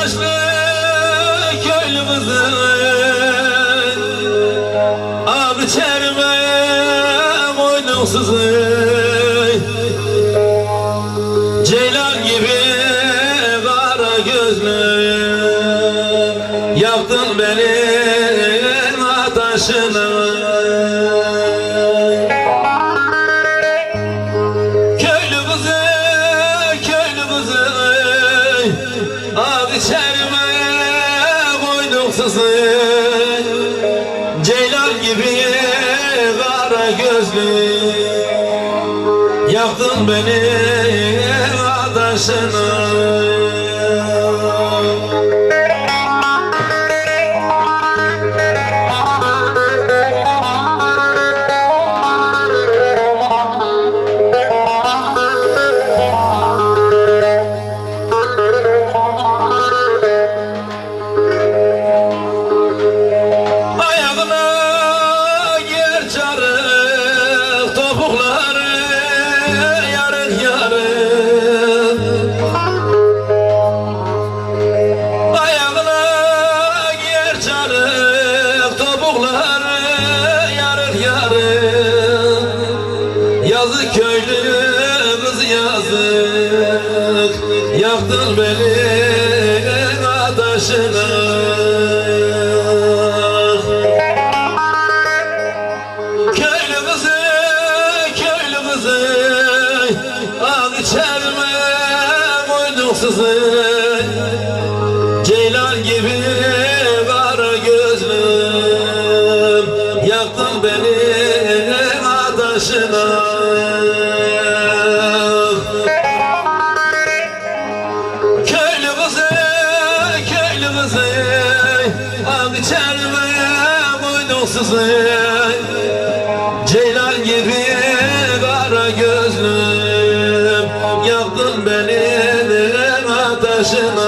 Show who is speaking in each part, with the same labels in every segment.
Speaker 1: taşlı köylümüzün Adı Ceylan gibi kara gözlü Yaktın beni taşına sizi Ceylan gibi kara gözlü Yaktın beni ateşine Yazık köylü kız yazık. Yaktın beni ateşine Köylü kızı, köylü kızı Ağ içerime koyduk Ceylan gibi kara gözlüm. Yaktın beni ateşine Köylü kızı, köylü kızı Ağ içerime koyduk sizi Ceylan gibi kara gözlüm Yaktın beni ateşine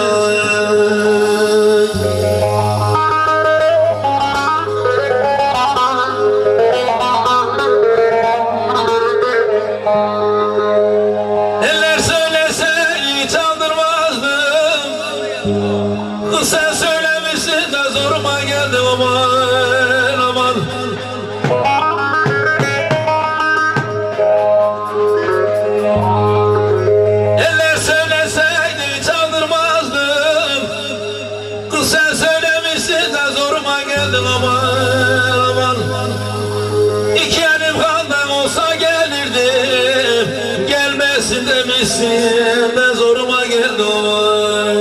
Speaker 1: İki elim kandan olsa gelirdim. Gelmesin demişsin de zoruma geldi aman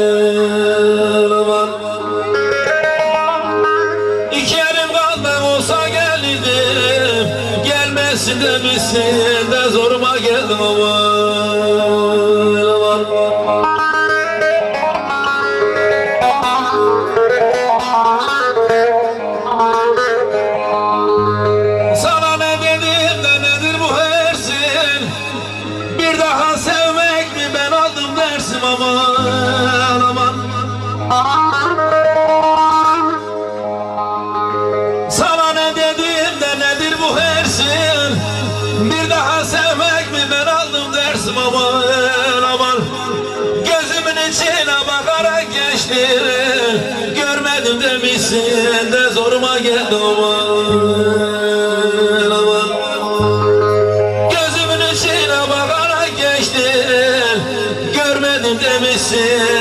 Speaker 1: aman İki elim kandan olsa gelirdim. Gelmesin demişsin de zoruma geldi aman aman Bir daha sevmek mi? Ben aldım dersim aman aman. Gözümün içine bakarak geçti Görmedim demişsin de zoruma geldi aman. Gözümün içine bakarak geçti Görmedim demişsin de